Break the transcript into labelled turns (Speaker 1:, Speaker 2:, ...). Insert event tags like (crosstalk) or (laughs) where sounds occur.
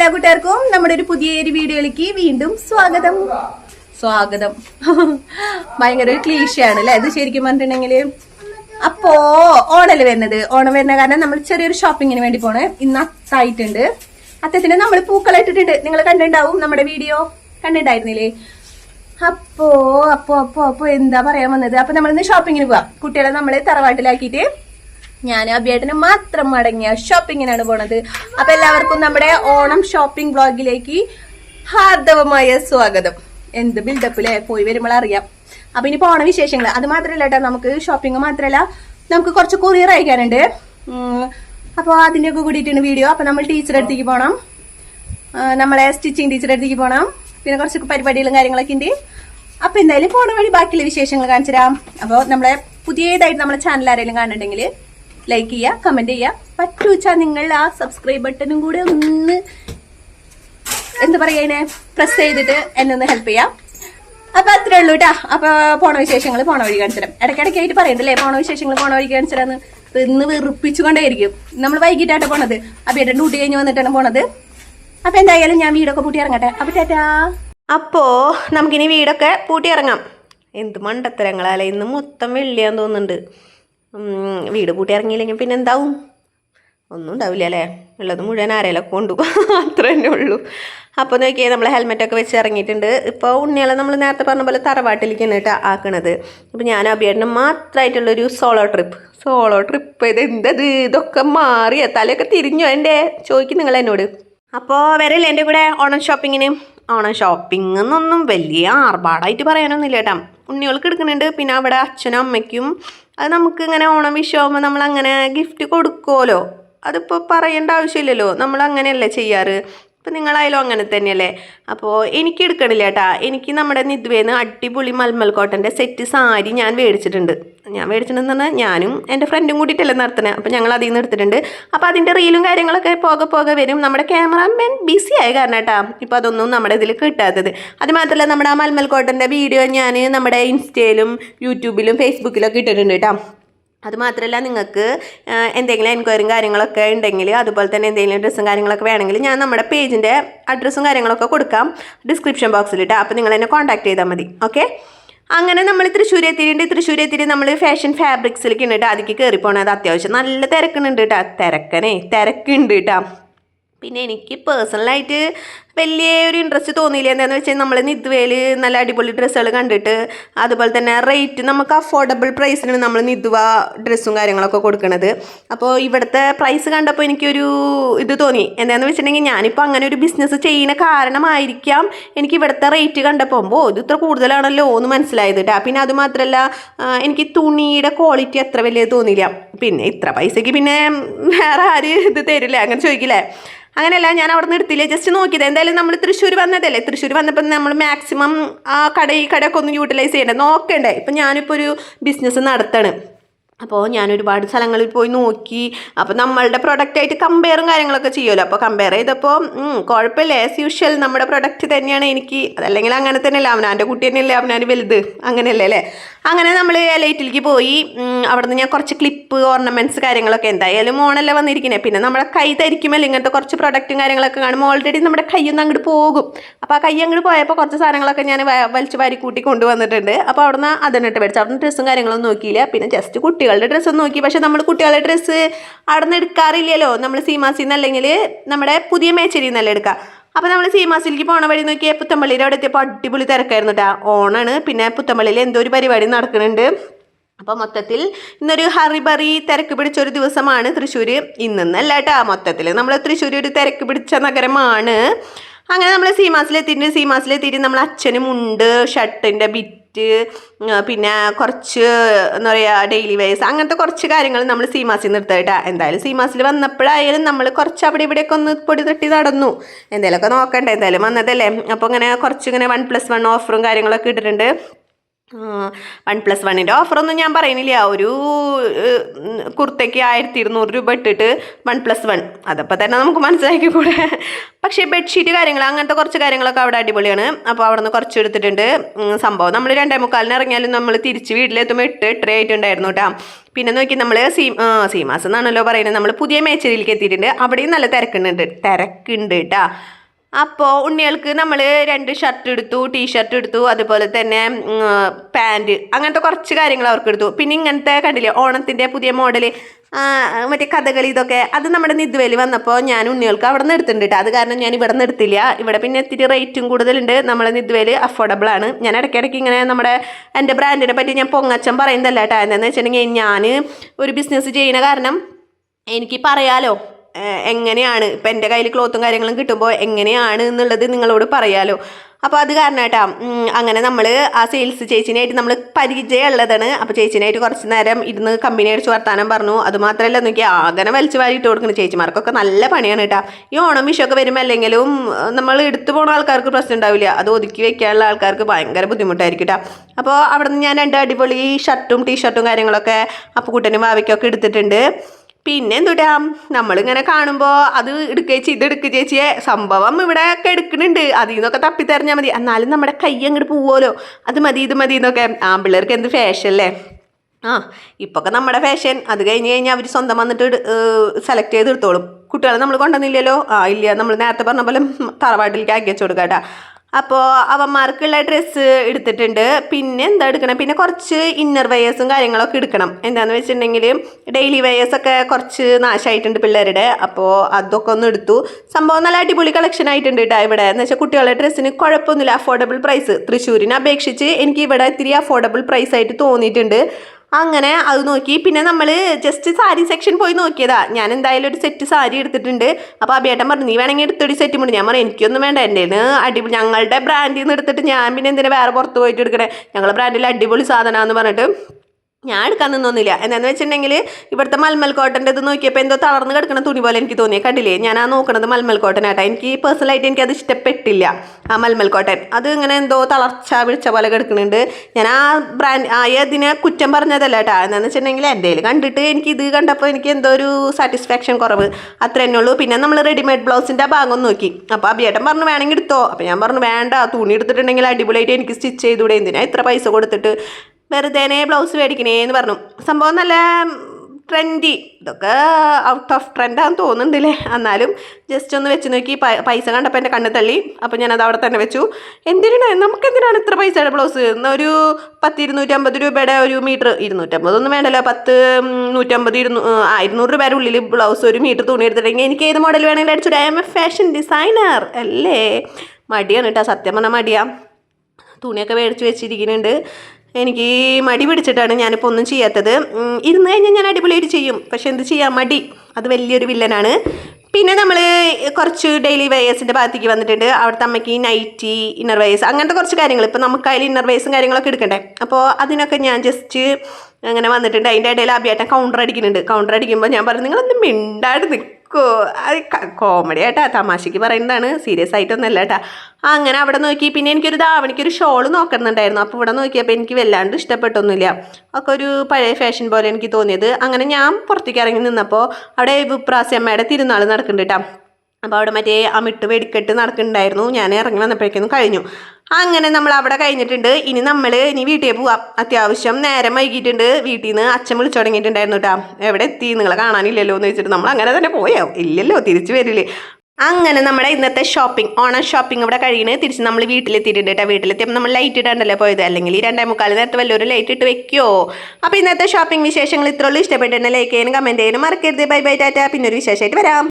Speaker 1: എല്ലാ കൂട്ടുകാർക്കും നമ്മുടെ ഒരു പുതിയ ഒരു വീഡിയോയിലേക്ക് വീണ്ടും സ്വാഗതം. സ്വാഗതം. ഭയങ്കര ഒരു ക്ലീശയാണ് അല്ലെ? ഇത് ശരിക്കും പറഞ്ഞിട്ടുണ്ടെങ്കിൽ അപ്പോ ഓണൽ വരുന്നത്? ഓണം വരുന്ന കാരണം നമ്മൾ ചെറിയൊരു ഷോപ്പിങ്ങിന് വേണ്ടി പോണേ. ഇന്ന് അത്തായിട്ടുണ്ട്. അത്തത്തിന് നമ്മൾ പൂക്കളിട്ടിട്ടുണ്ട്. നിങ്ങൾ കണ്ടിട്ടുണ്ടാവും നമ്മുടെ വീഡിയോ. കണ്ടിട്ടുണ്ടായിരുന്നില്ലേ? അപ്പോ അപ്പോ അപ്പോ അപ്പോ എന്താ പറയാൻ വന്നത്? അപ്പൊ നമ്മൾ ഇന്ന് ഷോപ്പിങ്ങിന് പോവാം. കുട്ടികളെ നമ്മൾ തറവാട്ടിലാക്കിയിട്ട് ഞാൻ അഭിയേട്ടന് മാത്രം മടങ്ങിയ ഷോപ്പിങ്ങിനാണ് പോണത്. അപ്പൊ എല്ലാവർക്കും നമ്മുടെ ഓണം ഷോപ്പിംഗ് ബ്ലോഗിലേക്ക് ഹാർദവമായ സ്വാഗതം. എന്ത് ബിൽഡപ്പിലെ പോയി വരുമ്പോൾ അറിയാം. അപ്പൊ ഇനി ഓണ വിശേഷങ്ങൾ. അത് മാത്രല്ല കേട്ടോ നമുക്ക് ഷോപ്പിംഗ് മാത്രല്ല നമുക്ക് കുറച്ച് കൊറിയർ അയക്കാനുണ്ട്. അപ്പൊ അതിന്റെ ഒക്കെ കൂടിയിട്ടാണ് വീഡിയോ അപ്പൊ നമ്മൾ ടീച്ചറെ അടുത്തേക്ക് പോണം. നമ്മളെ സ്റ്റിച്ചിങ് ടീച്ചറെ അടുത്തേക്ക് പോണം. പിന്നെ കുറച്ച് പരിപാടികളും കാര്യങ്ങളൊക്കെ ഉണ്ട്. അപ്പൊ എന്തായാലും പോണ വഴി ബാക്കിയുള്ള വിശേഷങ്ങൾ കാണിച്ചു തരാം അപ്പോൾ നമ്മളെ പുതിയതായിട്ട് നമ്മുടെ ചാനൽ ആരെങ്കിലും കാണുന്നുണ്ടെങ്കിൽ ലൈക്ക് ചെയ്യുക കമന്റ് ചെയ്യുക. പറ്റൂച്ചാ നിങ്ങൾ ആ സബ്സ്ക്രൈബ് ബട്ടണും കൂടെ ഒന്ന് എന്താ പറയുക അതിനെ പ്രസ് ചെയ്തിട്ട് എന്നെ ഒന്ന് ഹെൽപ്പ് ചെയ്യാം. അപ്പൊ അത്രേ ഉള്ളൂ കേട്ടാ അപ്പൊ പോണ വിശേഷങ്ങൾ പോണ വഴി കാണിച്ചു തരാം ഇടയ്ക്കിടയ്ക്കായിട്ട് പറയുന്നില്ലേ പോണ വിശേഷങ്ങൾ പോണ വഴി കാണിച്ചു തരാന്ന് അപ്പൊ ഇന്ന് വെറുപ്പിച്ചുകൊണ്ടേയിരിക്കും. നമ്മൾ വൈകിട്ടായിട്ട് പോണത്. അപ്പൊ ഏട്ടൻ ഡ്യൂട്ടി കഴിഞ്ഞ് വന്നിട്ടാണ് പോണത്. അപ്പൊ എന്തായാലും ഞാൻ വീടൊക്കെ പൂട്ടി ഇറങ്ങട്ടെ അപ്പൊ ടാറ്റാ. അപ്പോ നമുക്കിനി വീടൊക്കെ പൂട്ടി ഇറങ്ങാം എന്ത് മണ്ടത്തരങ്ങളല്ലേ. ഇന്ന് മൊത്തം വെള്ളിയാന്ന് തോന്നുന്നുണ്ട്. വീട് പൂട്ടി ഇറങ്ങിയില്ലെങ്കിൽ പിന്നെ എന്താവും? ഒന്നും ഉണ്ടാവില്ല അല്ലേ? ഉള്ളത് മുഴുവൻ ആരെയൊക്കെ കൊണ്ടുപോകും (laughs) അത്ര തന്നെ ഉള്ളൂ. അപ്പോൾ നോക്കിയാൽ നമ്മൾ ഹെൽമെറ്റൊക്കെ വെച്ച് ഇറങ്ങിയിട്ടുണ്ട്. ഇപ്പോൾ ഉണ്ണികളെ നമ്മൾ നേരത്തെ പറഞ്ഞ പോലെ തറവാട്ടിലേക്കാണ് കേട്ടോ ആക്കണത്. അപ്പോൾ ഞാൻ അഭിയേട്ടന് മാത്രമായിട്ടുള്ളൊരു സോളോ ട്രിപ്പ് സോളോ ട്രിപ്പ് ഇത് എന്തത്? ഇതൊക്കെ മാറിയ തലയൊക്കെ തിരിഞ്ഞു എന്റെ? ചോദിക്കും നിങ്ങൾ എന്നോട്. അപ്പോൾ വരല്ലേ എന്റെ കൂടെ ഓണം ഷോപ്പിങ്ങിന് ഓണം ഷോപ്പിംഗ് എന്നൊന്നും വലിയ ആർഭാടായിട്ട് പറയാനൊന്നുമില്ല കേട്ടോ. ഉണ്ണികൾക്ക് എടുക്കുന്നുണ്ട്. പിന്നെ അവിടെ അച്ഛനും അമ്മയ്ക്കും അത് നമുക്കിങ്ങനെ ഓണം വിഷുവാകുമ്പോൾ നമ്മൾ അങ്ങനെ ഗിഫ്റ്റ് കൊടുക്കുമല്ലോ അതിപ്പോൾ പറയേണ്ട ആവശ്യമില്ലല്ലോ. നമ്മളങ്ങനെയല്ലേ ചെയ്യാറ്? ഇപ്പം നിങ്ങളായാലും അങ്ങനെ തന്നെയല്ലേ? അപ്പോൾ എനിക്ക് എടുക്കണില്ല കേട്ടാ എനിക്ക് നമ്മുടെ നിദ്വേന്ന് അടിപൊളി മൽമൽ കോട്ടന്റെ സെറ്റ് സാരി ഞാൻ മേടിച്ചിട്ടുണ്ട്. ഞാൻ മേടിച്ചിട്ടുണ്ടെന്ന് പറഞ്ഞാൽ ഞാനും എന്റെ ഫ്രണ്ടും കൂടിയിട്ടല്ലേ നടത്തണേ അപ്പോൾ ഞങ്ങൾ അതിൽ നിന്ന് എടുത്തിട്ടുണ്ട്. അപ്പോൾ അതിന്റെ റീലും കാര്യങ്ങളൊക്കെ പോകെ പോകെ വരും. നമ്മുടെ ക്യാമറാമാൻ ബിസി ആയ കാരണം കേട്ടാ ഇപ്പോൾ അതൊന്നും നമ്മുടെ ഇതിൽ കിട്ടാത്തത്. അത് മാത്രമല്ല നമ്മുടെ ആ മൽമൽ കോട്ടന്റെ വീഡിയോ ഞാൻ നമ്മുടെ ഇൻസ്റ്റയിലും യൂട്യൂബിലും ഫേസ്ബുക്കിലൊക്കെ ഇട്ടിട്ടുണ്ട് കേട്ടോ അത് മാത്രമല്ല നിങ്ങൾക്ക് എന്തെങ്കിലും എൻക്വയറിയും കാര്യങ്ങളൊക്കെ ഉണ്ടെങ്കിൽ അതുപോലെ തന്നെ എന്തെങ്കിലും ഡ്രസ്സും കാര്യങ്ങളൊക്കെ വേണമെങ്കിൽ ഞാൻ നമ്മുടെ പേജിന്റെ അഡ്രസ്സും കാര്യങ്ങളൊക്കെ കൊടുക്കാം ഡിസ്ക്രിപ്ഷൻ ബോക്സിൽ ഇട്ടാൽ അപ്പോൾ നിങ്ങൾ എന്നെ കോൺടാക്ട് ചെയ്താൽ മതി. ഓക്കെ അങ്ങനെ നമ്മൾ തൃശ്ശൂർ എത്തിയിട്ടുണ്ട്. തൃശ്ശൂർ എത്തിയിട്ട് നമ്മൾ ഫാഷൻ ഫാബ്രിക്സിലേക്ക് ഉണ്ട് അതിക്ക് കയറി പോണത് അത്യാവശ്യം നല്ല തിരക്കുന്നുണ്ട് കേട്ടോ തിരക്കനെ തിരക്കുണ്ട് കേട്ടോ പിന്നെ എനിക്ക് പേഴ്സണലായിട്ട് വലിയ ഒരു ഇൻട്രസ്റ്റ് തോന്നിയില്ല? എന്താണെന്ന് വെച്ചാൽ നമ്മൾ നിദ്വയിൽ നല്ല അടിപൊളി ഡ്രസ്സുകൾ കണ്ടിട്ട് അതുപോലെ തന്നെ റേറ്റ് നമുക്ക് അഫോർഡബിൾ പ്രൈസിനാണ് നമ്മൾ നിദ്വ ഡ്രസ്സും കാര്യങ്ങളൊക്കെ കൊടുക്കുന്നത് അപ്പോൾ ഇവിടുത്തെ പ്രൈസ് കണ്ടപ്പോൾ എനിക്കൊരു ഇത് തോന്നി. എന്താണെന്ന് വെച്ചിട്ടുണ്ടെങ്കിൽ ഞാനിപ്പോൾ അങ്ങനെ ഒരു ബിസിനസ് ചെയ്യുന്ന കാരണമായിരിക്കാം എനിക്ക് ഇവിടുത്തെ റേറ്റ് കണ്ടപ്പോൾ ഓ ഇത് ഇത്ര കൂടുതലാണല്ലോ എന്ന് മനസ്സിലായത് കേട്ടോ പിന്നെ അതുമാത്രമല്ല എനിക്ക് തുണിയുടെ ക്വാളിറ്റി അത്ര വലിയ തോന്നിയില്ല. പിന്നെ ഇത്ര പൈസയ്ക്ക് പിന്നെ വേറെ ആര് ഇത് തരില്ല. അങ്ങനെ ചോദിക്കില്ലേ? അങ്ങനെയല്ല ഞാൻ അവിടെ നിന്ന് എടുത്തില്ലേ? ജസ്റ്റ് നോക്കിയത്. എന്തായാലും നമ്മൾ തൃശ്ശൂർ വന്നതല്ലേ? തൃശ്ശൂർ വന്നപ്പോൾ നമ്മൾ മാക്സിമം ആ കട ഈ കടയൊക്കെ ഒന്ന് യൂട്ടിലൈസ് ചെയ്യണ്ടേ? നോക്കണ്ടേ? ഇപ്പം ഞാനിപ്പോൾ ഒരു ബിസിനസ് നടത്താണ്. അപ്പോൾ ഞാൻ ഒരുപാട് സ്ഥലങ്ങളിൽ പോയി നോക്കി. അപ്പോൾ നമ്മളുടെ പ്രൊഡക്റ്റായിട്ട് കമ്പയറും കാര്യങ്ങളൊക്കെ ചെയ്യുമല്ലോ അപ്പോൾ കമ്പയർ ചെയ്തപ്പോൾ കുഴപ്പമില്ല ആസ് യൂഷ്വൽ നമ്മുടെ പ്രൊഡക്റ്റ് തന്നെയാണ് എനിക്ക്. അതല്ലെങ്കിൽ അങ്ങനെ തന്നെ അല്ലേ അവനാന്റെ കുട്ടി തന്നെയല്ലേ. അവനാൻ വലുത്. അങ്ങനെയല്ലേ അല്ലേ? അങ്ങനെ നമ്മൾ ലൈറ്റിലേക്ക് പോയി. അവിടുന്ന് ഞാൻ കുറച്ച് ക്ലിപ്പ് ഓർണമെന്റ്സ് കാര്യങ്ങളൊക്കെ എന്തായാലും മോണല്ലേ വന്നിരിക്കുന്നത് പിന്നെ നമ്മുടെ കൈ ധരിക്കുമല്ലോ. ഇങ്ങനത്തെ കുറച്ച് പ്രൊഡക്റ്റും കാര്യങ്ങളൊക്കെ കാണുമ്പോൾ ഓൾറെഡി നമ്മുടെ കൈയൊന്നും അങ്ങോട്ട് പോകും. അപ്പോൾ ആ കൈ അങ്ങോട്ട് പോയപ്പോൾ കുറച്ച് സാധനങ്ങളൊക്കെ ഞാൻ വലിച്ചു വാരി കൂട്ടി കൊണ്ടുവന്നിട്ടുണ്ട്. അപ്പോൾ അവിടുന്ന് അതിനിട്ട് മേടിച്ചു. അവിടുന്ന് ഡ്രസ്സും കാര്യങ്ങളൊന്നും നോക്കിയില്ല. പിന്നെ ജസ്റ്റ് കുട്ടികളുടെ ഡ്രസ്സ് നോക്കി. പക്ഷെ നമ്മൾ കുട്ടികളുടെ ഡ്രസ്സ് അവിടെ നിന്ന് എടുക്കാറില്ലല്ലോ നമ്മൾ സീമാസിൽ നിന്ന് അല്ലെങ്കിൽ നമ്മുടെ പുതിയ മേച്ചരിയിൽ നിന്നല്ല എടുക്കുക അപ്പോൾ നമ്മൾ സീമാസിലേക്ക് പോണ വഴി നോക്കിയാൽ പുത്തമ്പള്ളിയിൽ അവിടെ എത്തിയപ്പോൾ അടിപൊളി തിരക്കായിരുന്നു കേട്ടോ ഓണാണ്. പിന്നെ പുത്തമ്പള്ളിയിൽ എന്തോ ഒരു പരിപാടി നടക്കുന്നുണ്ട് അപ്പോൾ മൊത്തത്തിൽ ഇന്നൊരു ഹറിബറി തിരക്ക് പിടിച്ച ഒരു ദിവസമാണ് തൃശ്ശൂർ ഇന്നല്ല കേട്ടോ മൊത്തത്തിൽ നമ്മൾ തൃശ്ശൂർ ഒരു തിരക്ക് പിടിച്ച നഗരമാണ്. അങ്ങനെ നമ്മൾ സീമാസിലെത്തിയിട്ട് സീമാസിലെത്തിയിട്ട് നമ്മൾ അച്ഛനും ഉണ്ട്. ഷർട്ടിന്റെ ബിറ്റ് പിന്നെ കുറച്ച് എന്താ പറയുക ഡെയിലി വെയർസ് അങ്ങനത്തെ കുറച്ച് കാര്യങ്ങൾ നമ്മൾ സീമാസിൽ നിന്ന് എടുത്തത് കേട്ടോ. എന്തായാലും സീമാസിൽ വന്നപ്പോഴായാലും നമ്മൾ കുറച്ച് അവിടെ ഇവിടെയൊക്കെ ഒന്ന് പൊടി തട്ടി നടന്നു. എന്തെങ്കിലുമൊക്കെ നോക്കണ്ടേ എന്തായാലും വന്നതല്ലേ? അപ്പോൾ ഇങ്ങനെ കുറച്ച് ഇങ്ങനെ വൺ പ്ലസ് വൺ ഓഫറും കാര്യങ്ങളൊക്കെ ഇട്ടിട്ടുണ്ട്. വൺ പ്ലസ് വണ്ണിന്റെ ഓഫറൊന്നും ഞാൻ പറയുന്നില്ല. ഒരു കുർത്തയ്ക്ക് ആയിരത്തി ഇരുന്നൂറ് രൂപ ഇട്ടിട്ട് വൺ പ്ലസ് വൺ അതപ്പോൾ തന്നെ നമുക്ക് മനസ്സിലാക്കി കൂടെ. പക്ഷേ ബെഡ്ഷീറ്റ് കാര്യങ്ങൾ അങ്ങനത്തെ കുറച്ച് കാര്യങ്ങളൊക്കെ അവിടെ അടിപൊളിയാണ്. അപ്പോൾ അവിടെ നിന്ന് കുറച്ച് എടുത്തിട്ടുണ്ട്. സംഭവം നമ്മൾ രണ്ടേ മുക്കാലിന് ഇറങ്ങിയാലും നമ്മൾ തിരിച്ച് വീട്ടിലെത്തുമ്പോൾ എട്ട് എട്ടര ആയിട്ടുണ്ടായിരുന്നു കേട്ടോ പിന്നെ നോക്കി നമ്മൾ സീ സീമാസ് എന്നാണല്ലോ പറയുന്നത്. നമ്മൾ പുതിയ മേച്ചേരിയിലേക്ക് എത്തിയിട്ടുണ്ട്. അവിടെയും നല്ല തിരക്കുന്നുണ്ട് തിരക്കുണ്ട് കേട്ടോ അപ്പോൾ ഉണ്ണികൾക്ക് നമ്മൾ രണ്ട് ഷർട്ട് എടുത്തു ടീഷർട്ട് എടുത്തു അതുപോലെ തന്നെ പാന്റ് അങ്ങനത്തെ കുറച്ച് കാര്യങ്ങൾ അവർക്ക് എടുത്തു. പിന്നെ ഇങ്ങനത്തെ കണ്ടില്ലേ ഓണത്തിന്റെ പുതിയ മോഡൽ മറ്റേ കഥകളി ഇതൊക്കെ അത് നമ്മുടെ നിധുവേലി വന്നപ്പോൾ ഞാൻ ഉണ്ണികൾക്ക് അവിടെ നിന്ന് എടുത്തിട്ടുണ്ട് അത് കാരണം ഞാൻ ഇവിടെ നിന്ന് എടുത്തില്ല. ഇവിടെ പിന്നെ ഇത്തിരി റേറ്റും കൂടുതലുണ്ട്. നമ്മളെ നിധുവേലി അഫോർഡബിൾ ആണ്. ഞാൻ ഇടയ്ക്കിടയ്ക്ക് ഇങ്ങനെ നമ്മുടെ എന്റെ ബ്രാൻഡിനെ പറ്റി ഞാൻ പൊങ്ങച്ചം പറയുന്നതല്ല കേട്ടോ എന്താണെന്ന് വെച്ചിട്ടുണ്ടെങ്കിൽ ഞാൻ ഒരു ബിസിനസ് ചെയ്യുന്ന കാരണം എനിക്ക് പറയാലോ? എങ്ങനെയാണ്? ഇപ്പം എന്റെ കയ്യിൽ ക്ലോത്തും കാര്യങ്ങളും കിട്ടുമ്പോൾ എങ്ങനെയാണ് എന്നുള്ളത് നിങ്ങളോട് പറയാലോ. അപ്പോൾ അത് കാരണം കേട്ടോ അങ്ങനെ നമ്മൾ ആ സെയിൽസ് ചേച്ചിനായിട്ട് നമ്മൾ പരിചയമുള്ളതാണ്. അപ്പോൾ ചേച്ചിനായിട്ട് കുറച്ച് നേരം ഇരുന്ന് കമ്പനി അടിച്ച് വർത്താനം പറഞ്ഞു. അത് മാത്രമല്ല നോക്കി ആകനെ വലിച്ചു വാരിയിട്ട് കൊടുക്കണം ചേച്ചിമാർക്കൊക്കെ നല്ല പണിയാണ് കേട്ടോ. ഈ ഓണം വിഷമൊക്കെ വരുമ്പോൾ അല്ലെങ്കിലും നമ്മൾ എടുത്തു പോകുന്ന ആൾക്കാർക്ക് പ്രശ്നം ഉണ്ടാവില്ല. അത് ഒതുക്കി വെക്കാനുള്ള ആൾക്കാർക്ക് ഭയങ്കര ബുദ്ധിമുട്ടായിരിക്കും കേട്ടോ. അപ്പോൾ അവിടെ നിന്ന് ഞാൻ രണ്ട് അടിപൊളി ഷർട്ടും ടീഷർട്ടും കാര്യങ്ങളൊക്കെ അപ്പുക്കുട്ടനും ഭാവിക്കൊക്കെ എടുത്തിട്ടുണ്ട്. പിന്നെ എന്തുടാ നമ്മളിങ്ങനെ കാണുമ്പോൾ അത് എടുക്കുക ചേച്ചി ഇത് എടുക്കുക ചേച്ചിയെ. സംഭവം ഇവിടെ ഒക്കെ എടുക്കുന്നുണ്ട് അതിൽ നിന്നൊക്കെ തപ്പിത്തെറിഞ്ഞാൽ മതി. എന്നാലും നമ്മുടെ കൈ അങ്ങോട്ട് പോവുമല്ലോ അത് മതി ഇത് മതി എന്നൊക്കെ. ആമ്പിള്ളേർക്ക് എന്ത് ഫാഷൻ അല്ലേ ആ ഇപ്പൊക്കെ നമ്മുടെ ഫാഷൻ അത് കഴിഞ്ഞ് കഴിഞ്ഞാൽ അവർ സ്വന്തം വന്നിട്ട് സെലക്ട് ചെയ്ത് എടുത്തോളും. കുട്ടികളെ നമ്മൾ കൊണ്ടുവന്നില്ലല്ലോ? ആ ഇല്ല. നമ്മൾ നേരത്തെ പറഞ്ഞ പോലെ തറവാട്ടിലേക്ക് ആക്കി വെച്ചു കൊടുക്കാം അപ്പോൾ അവന്മാർക്കുള്ള ഡ്രസ്സ് എടുത്തിട്ടുണ്ട്. പിന്നെ എന്താ എടുക്കണം? പിന്നെ കുറച്ച് ഇന്നർ വെയേഴ്സും കാര്യങ്ങളൊക്കെ എടുക്കണം. എന്താണെന്ന് വെച്ചിട്ടുണ്ടെങ്കിൽ ഡെയിലി വെയേഴ്സൊക്കെ കുറച്ച് നാശമായിട്ടുണ്ട് പിള്ളേരുടെ. അപ്പോൾ അതൊക്കെ ഒന്ന് എടുത്തു. സംഭവം നല്ല അടിപൊളി കളക്ഷൻ ആയിട്ടുണ്ട് കേട്ടോ ഇവിടെ. എന്ന് വെച്ചാൽ കുട്ടികളുടെ ഡ്രസ്സിന് കുഴപ്പമൊന്നുമില്ല. അഫോർഡബിൾ പ്രൈസ് തൃശ്ശൂരിനെ അപേക്ഷിച്ച് എനിക്ക് ഇവിടെ ഇത്തിരി അഫോർഡബിൾ പ്രൈസ് ആയിട്ട് തോന്നിയിട്ടുണ്ട്. അങ്ങനെ അത് നോക്കി. പിന്നെ നമ്മൾ ജസ്റ്റ് സാരി സെക്ഷൻ പോയി നോക്കിയതാ. ഞാൻ എന്തായാലും ഒരു സെറ്റ് സാരി എടുത്തിട്ടുണ്ട്. അപ്പോൾ അബിയേട്ടൻ പറഞ്ഞു നീ വേണമെങ്കിൽ എടുത്തൊരു സെറ്റ് മുണ്ട് ഞാൻ പറഞ്ഞു എനിക്കൊന്നും വേണ്ട. എന്റെ അടിപൊളി ഞങ്ങളുടെ ബ്രാൻഡിൽ നിന്ന് എടുത്തിട്ട് ഞാൻ പിന്നെ എന്തിനാ വേറെ പുറത്ത് പോയിട്ട് എടുക്കണേ? ഞങ്ങളുടെ ബ്രാൻഡിൽ അടിപൊളി സാധനമാണെന്ന് പറഞ്ഞിട്ട് ഞാൻ എടുക്കാൻ നിന്നൊന്നുമില്ല. എന്താന്ന് വെച്ചിട്ടുണ്ടെങ്കിൽ ഇവിടുത്തെ മൽമൽ കോട്ടന്റെ ഇത് നോക്കിയപ്പോൾ എന്തോ തളർന്ന് കിടക്കുന്ന തുണി പോലെ എനിക്ക് തോന്നി കണ്ടില്ലേ? ഞാൻ ആ നോക്കണത് മൽമൽ കോട്ടൻ ആട്ടാ എനിക്ക് പേഴ്സണലായിട്ട് എനിക്ക് അത് ഇഷ്ടപ്പെട്ടില്ല ആ മൽമൽ കോട്ടൻ. അത് ഇങ്ങനെ എന്തോ തളർച്ച വിളിച്ച പോലെ കിടക്കുന്നുണ്ട്. ഞാൻ ആ ബ്രാൻഡ് ആ ഇതിനെ കുറ്റം പറഞ്ഞതല്ല കേട്ടാ എന്താന്ന് വെച്ചിട്ടുണ്ടെങ്കിൽ എന്റെ കണ്ടിട്ട് എനിക്ക് ഇത് കണ്ടപ്പോൾ എനിക്ക് എന്തോ ഒരു സാറ്റിസ്ഫാക്ഷൻ കുറവ്. അത്ര തന്നെ ഉള്ളൂ. പിന്നെ നമ്മൾ റെഡിമെയ്ഡ് ബ്ലൗസിന്റെ ഭാഗം നോക്കി. അപ്പോൾ അഭിയേട്ടൻ പറഞ്ഞു വേണമെങ്കിൽ എടുത്തോ. അപ്പോൾ ഞാൻ പറഞ്ഞു വേണ്ട. തുണി എടുത്തിട്ടുണ്ടെങ്കിൽ അടിപൊളിയായിട്ട് എനിക്ക് സ്റ്റിച്ച് ചെയ്തുകൂടെ. എന്തിനാ ഇത്ര പൈസ കൊടുത്തിട്ട്? വെറുതെ ബ്ലൗസ് മേടിക്കണേന്ന് പറഞ്ഞു. സംഭവം നല്ല ട്രെൻഡി ഇതൊക്കെ ഔട്ട് ഓഫ് ട്രെൻഡാന്ന് തോന്നുന്നുണ്ടല്ലേ. എന്നാലും ജസ്റ്റ് ഒന്ന് വെച്ച് നോക്കി പൈസ കണ്ടപ്പോൾ എന്റെ കണ്ണ് തള്ളി. അപ്പോൾ ഞാനത് അവിടെ തന്നെ വെച്ചു. എന്തിനാണ് നമുക്ക് എന്തിനാണ് ഇത്ര പൈസയുടെ ബ്ലൗസ് ഒരു പത്ത് ഇരുന്നൂറ്റമ്പത് രൂപയുടെ ഒരു മീറ്റർ ഇരുന്നൂറ്റമ്പതൊന്നും വേണ്ടല്ലോ. പത്ത് നൂറ്റമ്പത് ഇരുന്നൂ ഇരുന്നൂറ് രൂപയുടെ ഉള്ളിൽ ബ്ലൗസ് ഒരു മീറ്റർ തുണി എടുത്തിട്ടുണ്ടെങ്കിൽ എനിക്ക് ഏത് മോഡൽ വേണമെങ്കിലും അടിച്ചു I am a fashion designer അല്ലേ? മടിയാണ് കേട്ടോ സത്യം പറഞ്ഞാൽ മടിയാണ് തുണിയൊക്കെ മേടിച്ച് വെച്ചിരിക്കുന്നുണ്ട്. എനിക്ക് മടി പിടിച്ചിട്ടാണ് ഞാനിപ്പോൾ ഒന്നും ചെയ്യാത്തത്. ഇരുന്ന് കഴിഞ്ഞാൽ ഞാൻ അടിപൊളിയായിട്ട് ചെയ്യും. പക്ഷെ എന്ത് ചെയ്യാം? മടി. അത് വലിയൊരു വില്ലനാണ്. പിന്നെ നമ്മൾ കുറച്ച് ഡെയിലി വെയേഴ്സിന്റെ ഭാഗത്തേക്ക് വന്നിട്ടുണ്ട്. അവിടുത്തെ അമ്മയ്ക്ക് നൈറ്റി ഇന്നർ വെയേഴ്സ് അങ്ങനത്തെ കുറച്ച് കാര്യങ്ങൾ ഇപ്പോൾ നമുക്ക് അതിൽ ഇന്നർ വെയേഴ്സും കാര്യങ്ങളൊക്കെ എടുക്കണ്ടേ? അപ്പോൾ അതിനൊക്കെ ഞാൻ ജസ്റ്റ് അങ്ങനെ വന്നിട്ടുണ്ട്. അതിന്റെ ഇടയിൽ അഭിയായിട്ട് കൗണ്ടർ അടിക്കുന്നുണ്ട്. കൗണ്ടർ അടിക്കുമ്പോൾ ഞാൻ പറഞ്ഞു നിങ്ങളൊന്നും മിണ്ടാട് അത് കോമഡി ആയിട്ടാ തമാശയ്ക്ക് പറയുന്നതാണ്. സീരിയസ് ആയിട്ടൊന്നല്ല കേട്ടാ. അങ്ങനെ അവിടെ നോക്കി പിന്നെ എനിക്കൊരു ദാവണിക്കൊരു ഷോൾ നോക്കുന്നുണ്ടായിരുന്നു അപ്പോൾ ഇവിടെ നോക്കിയപ്പോൾ എനിക്ക് വല്ലാണ്ട് ഇഷ്ടപ്പെട്ടൊന്നുമില്ല. ഒക്കെ ഒരു പഴയ ഫാഷൻ പോലെ എനിക്ക് തോന്നിയത്. അങ്ങനെ ഞാൻ പുറത്തേക്ക് ഇറങ്ങി നിന്നപ്പോൾ അവിടെ വിപ്രാസ്യമ്മയുടെ തിരുനാൾ നടക്കുന്നുണ്ട് കേട്ടോ. അപ്പോൾ അവിടെ മറ്റേ അമിട്ട് വെടിക്കെട്ട് നടക്കുന്നുണ്ടായിരുന്നു. ഞാൻ ഇറങ്ങി വന്നപ്പോഴേക്കൊന്നും കഴിഞ്ഞു. അങ്ങനെ നമ്മൾ അവിടെ കഴിഞ്ഞിട്ടുണ്ട്. ഇനി നമ്മൾ ഇനി വീട്ടിൽ പോവാം. അത്യാവശ്യം നേരം വൈകിട്ടുണ്ട് വീട്ടിൽ നിന്ന് അച്ഛൻ വിളിച്ചു തുടങ്ങിയിട്ടുണ്ടായിരുന്നു കേട്ടോ. എവിടെ എത്തി? നിങ്ങളെ കാണാനില്ലല്ലോ എന്ന് വെച്ചിട്ട് നമ്മൾ അങ്ങനെ തന്നെ പോയോ? ഇല്ലല്ലോ തിരിച്ചു വരില്ലേ. അങ്ങനെ നമ്മുടെ ഇന്നത്തെ ഷോപ്പിംഗ് ഓണം ഷോപ്പിംഗ് ഇവിടെ കഴിയണേ. തിരിച്ച് നമ്മൾ വീട്ടിലെത്തിയിട്ടുണ്ട് കേട്ടോ. വീട്ടിലെത്തിയപ്പോൾ നമ്മൾ ലൈറ്റ് ഇടാണ്ടല്ലേ പോയത്? അല്ലെങ്കിൽ ഈ രണ്ടേ മുക്കാൽ നേരത്തെ വലിയൊരു ലൈറ്റ് ഇട്ട് വെക്കുമോ അപ്പോൾ ഇന്നത്തെ ഷോപ്പിംഗ് വിശേഷങ്ങൾ ഇത്രയുള്ളൂ ഇഷ്ടപ്പെട്ടിട്ടുണ്ടെങ്കിൽ ലൈക്ക് ചെയ്യാനും കമന്റ് ചെയ്യാനും മറക്കരുത്. ബൈ ബൈ ടാറ്റ പിന്നൊരു വിശേഷമായിട്ട് വരാം.